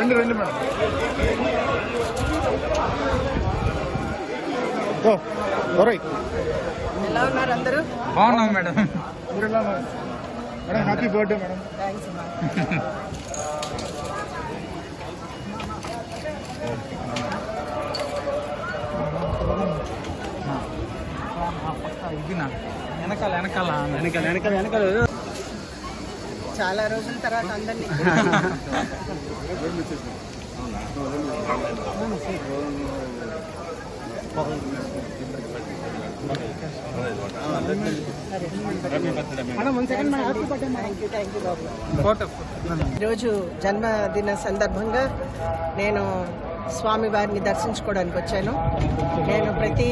రండి రండి మేడం ఎలా ఉన్నారు అందరూ బాగున్నాం మేడం మీరు ఎలా ఉన్నారు? Madam happy birthday madam thanks అమ్మా ఇది నా వెనకాల వెనకాల వెనకాల వెనకాల వెనకాల చాలా రోజుల తర్వాత అందరినీ. ఈరోజు జన్మదిన సందర్భంగా నేను స్వామి వారిని దర్శించుకోవడానికి వచ్చాను. నేను ప్రతి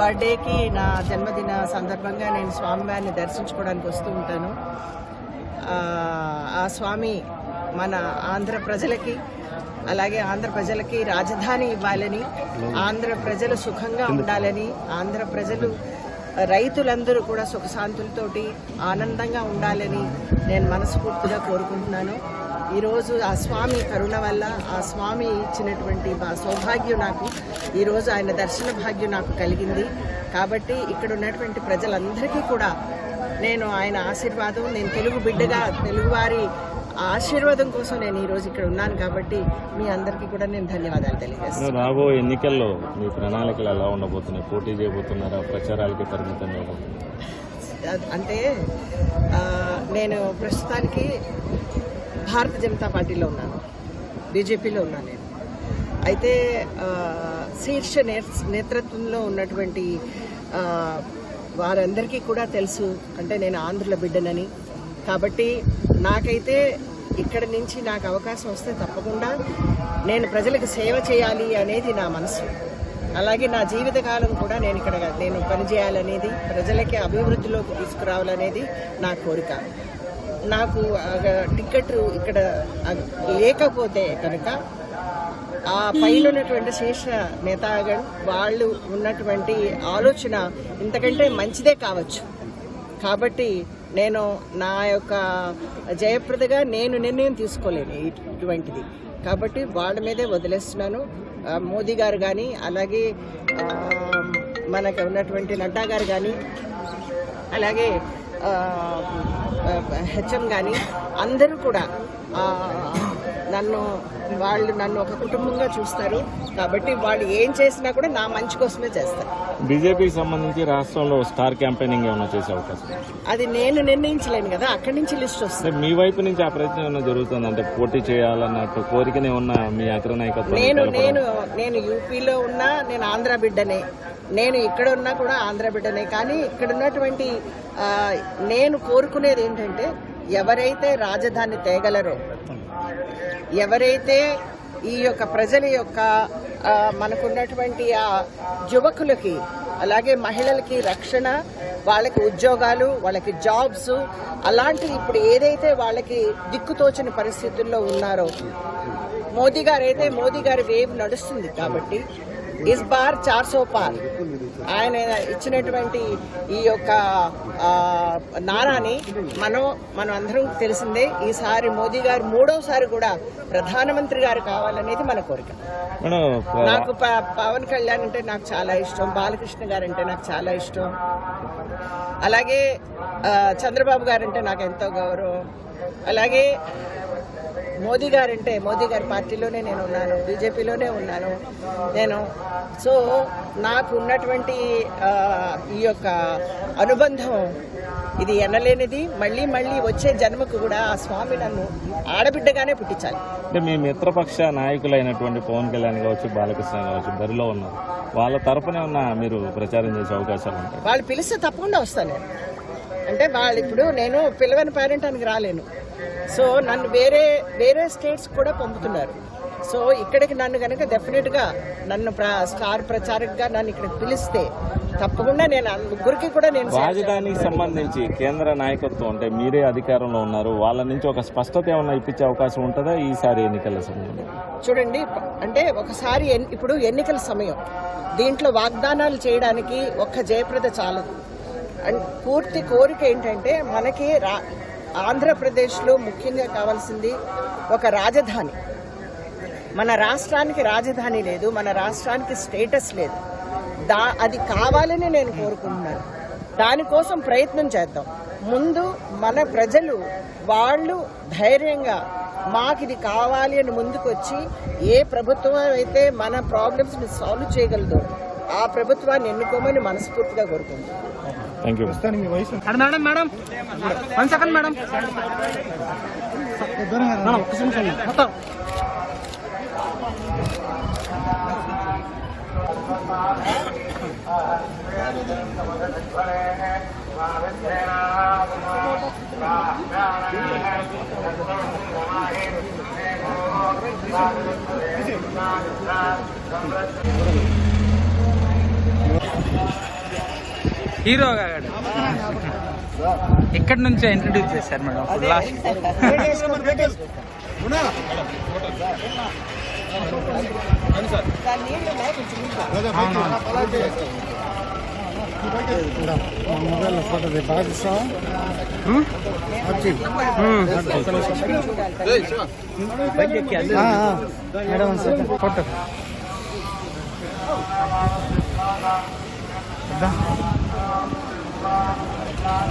బర్త్డేకి నా జన్మదిన సందర్భంగా నేను స్వామివారిని దర్శించుకోవడానికి వస్తూ ఉంటాను. ఆ, స్వామి మన ఆంధ్ర ప్రజలకి అలాగే ఆంధ్ర ప్రజలకి రాజధాని ఇవ్వాలని ఆంధ్ర ప్రజలు సుఖంగా ఉండాలని ఆంధ్ర ప్రజలు రైతులందరూ కూడా సుఖశాంతులతోటి ఆనందంగా ఉండాలని నేను మనస్ఫూర్తిగా కోరుకుంటున్నాను. ఈరోజు ఆ స్వామి కరుణ వల్ల ఆ స్వామి ఇచ్చినటువంటి మా సౌభాగ్యం నాకు ఈరోజు ఆయన దర్శన భాగ్యం నాకు కలిగింది. కాబట్టి ఇక్కడ ఉన్నటువంటి ప్రజలందరికీ కూడా నేను ఆయన ఆశీర్వాదం నేను తెలుగు బిడ్డగా తెలుగువారి ఆశీర్వాదం కోసం నేను ఈరోజు ఇక్కడ ఉన్నాను కాబట్టి మీ అందరికీ కూడా నేను ధన్యవాదాలు తెలియజేస్తాను. రాబో ఎన్నికల్లో మీ ప్రణాళికలు ఎలా ఉండబోతున్నాయి? పోటీ చేయబోతున్నారా? ప్రచారాలకి పరిమితం అంటే నేను ప్రస్తుతానికి భారత జనతా పార్టీలో ఉన్నాను. బీజేపీలో ఉన్నాను నేను. అయితే శీర్ష నేత్- నేతృత్వంలో ఉన్నటువంటి వారందరికీ కూడా తెలుసు. అంటే నేను ఆంధ్రుల బిడ్డనని. కాబట్టి నాకైతే ఇక్కడ నుంచి నాకు అవకాశం వస్తే తప్పకుండా నేను ప్రజలకు సేవ చేయాలి అనేది నా మనసు. అలాగే నా జీవితకాలం కూడా నేను ఇక్కడ నేను పనిచేయాలనేది ప్రజలకి అభివృద్ధిలోకి తీసుకురావాలనేది నా కోరిక. నాకు ఆ, టికెట్ ఇక్కడ లేకపోతే కనుక ఆ పైన ఉన్నటువంటి శేష నేతాగణ్ వాళ్ళు ఉన్నటువంటి ఆలోచన ఇంతకంటే మంచిదే కావచ్చు. కాబట్టి నేను నా యొక్క జయప్రదగా నేను నిర్ణయం తీసుకోలేను ఇటువంటిది. కాబట్టి వాళ్ళ మీదే వదిలేస్తున్నాను. మోదీ గారు కానీ అలాగే మనకు ఉన్నటువంటి నడ్డా గారు కానీ అలాగే హెచ్ఎం కానీ అందరూ కూడా నన్ను వాళ్ళు నన్ను ఒక కుటుంబంగా చూస్తారు. కాబట్టి వాళ్ళు ఏం చేసినా కూడా నా మంచి కోసమే చేస్తారు. బీజేపీకి సంబంధించి రాష్ట్రంలో స్టార్ క్యాంపెయినింగ్ ఏమైనా చేసే అవకాశం? అది నేను నిర్ణయించలేను కదా అక్కడి నుంచి లిస్ట్ వస్తుంది. మీ వైపు నుంచి ఆ ప్రయత్నం ఏమైనా జరుగుతుంది? అంటే పోటీ చేయాలన్నట్టు కోరికనే ఉన్న మీ అగ్ర నాయకత్వం నేను నేను నేను యూపీలో ఉన్నా నేను ఆంధ్ర బిడ్డనే. నేను ఇక్కడ ఉన్నా కూడా ఆంధ్ర బిడ్డనే. కానీ ఇక్కడ ఉన్నటువంటి నేను కోరుకునేది ఏంటంటే ఎవరైతే రాజధాని తేగలరో ఎవరైతే ఈ యొక్క ప్రజల యొక్క మనకున్నటువంటి ఆ యువకులకి అలాగే మహిళలకి రక్షణ వాళ్ళకి ఉద్యోగాలు వాళ్ళకి జాబ్స్ అలాంటివి ఇప్పుడు ఏదైతే వాళ్ళకి దిక్కుతోచని పరిస్థితుల్లో ఉన్నారో మోదీ గారు అయితే మోదీ గారి వేవ్ నడుస్తుంది కాబట్టి ఇస్ బార్ చార్ సో పార్. ఆయన ఇచ్చినటువంటి ఈ యొక్క నారాని మనం మనం అందరం తెలిసిందే ఈసారి మోదీ గారు మూడోసారి కూడా ప్రధానమంత్రి గారు కావాలనేది మన కోరిక. నాకు పవన్ కళ్యాణ్ అంటే నాకు చాలా ఇష్టం బాలకృష్ణ గారు అంటే నాకు చాలా ఇష్టం. అలాగే చంద్రబాబు గారు అంటే నాకు ఎంతో గౌరవం. అలాగే మోదీ గారు అంటే మోదీ గారి పార్టీలోనే నేను ఉన్నాను బీజేపీలోనే ఉన్నాను నేను. సో నాకు ఉన్నటువంటి ఈ యొక్క అనుబంధం ఇది ఎనలేనిది. మళ్ళీ మళ్ళీ వచ్చే జన్మకు కూడా ఆ స్వామి నన్ను ఆడబిడ్డగానే పుట్టించాలి. అంటే మీ మిత్రపక్ష నాయకులైనటువంటి పవన్ కళ్యాణ్ కావచ్చు బాలకృష్ణ కావచ్చు బరిలో ఉన్నారు వాళ్ళ తరపునే ఉన్న మీరు ప్రచారం చేసే అవకాశాలు ఉంటాయి. వాళ్ళు పిలిస్తే తప్పకుండా వస్తాను అంటే వాళ్ళు ఇప్పుడు నేను పిలవని పేరెంటానికి రాలేను. సో నన్ను వేరే వేరే స్టేట్స్ కూడా పంపుతున్నారు. సో ఇక్కడికి నన్ను కనుక డెఫినెట్గా నన్ను ప్ర- స్టార్ ప్రచారకగా నన్ను ఇక్కడ పిలిస్తే తప్పకుండా నేను ముగ్గురికి కూడా నేను రాజధానికి సంబంధించి కేంద్ర నాయకత్వం అంటే మీరే అధికారంలో ఉన్నారు. వాళ్ళ నుంచి ఒక స్పష్టత ఏమన్నా ఇప్పించే అవకాశం ఉంటుందా? ఈసారి ఎన్నికల సమయంలో? చూడండి అంటే ఒకసారి ఇప్పుడు ఎన్నికల సమయం. దీంట్లో వాగ్దానాలు చేయడానికి ఒక్క జయప్రద చాలదు. అండ్ పూర్తి కోరిక ఏంటంటే మనకి రా ఆంధ్రప్రదేశ్లో ముఖ్యంగా కావాల్సింది ఒక రాజధాని. మన రాష్ట్రానికి రాజధాని లేదు మన రాష్ట్రానికి స్టేటస్ లేదు. దా అది కావాలని నేను కోరుకుంటున్నాను. దానికోసం ప్రయత్నం చేద్దాం. ముందు మన ప్రజలు వాళ్ళు ధైర్యంగా మాకు ఇది కావాలి అని ముందుకొచ్చి ఏ ప్రభుత్వం అయితే మన ప్రాబ్లమ్స్ని సాల్వ్ చేయగలదో ఆ ప్రభుత్వాన్ని ఎన్నుకోమని మనస్ఫూర్తిగా కోరుకుంటున్నాను. థ్యాంక్ యూ ప్రస్తుతానికి మీ వయసు ఎంత? Madam madam one second madam దూరంగా రా. ఒక్క నిమిషం మొత్తం హీరో గాడు. ఇక్కడ నుంచే ఇంట్రడ్యూస్ చేశారు మేడం. Last photo お願いします。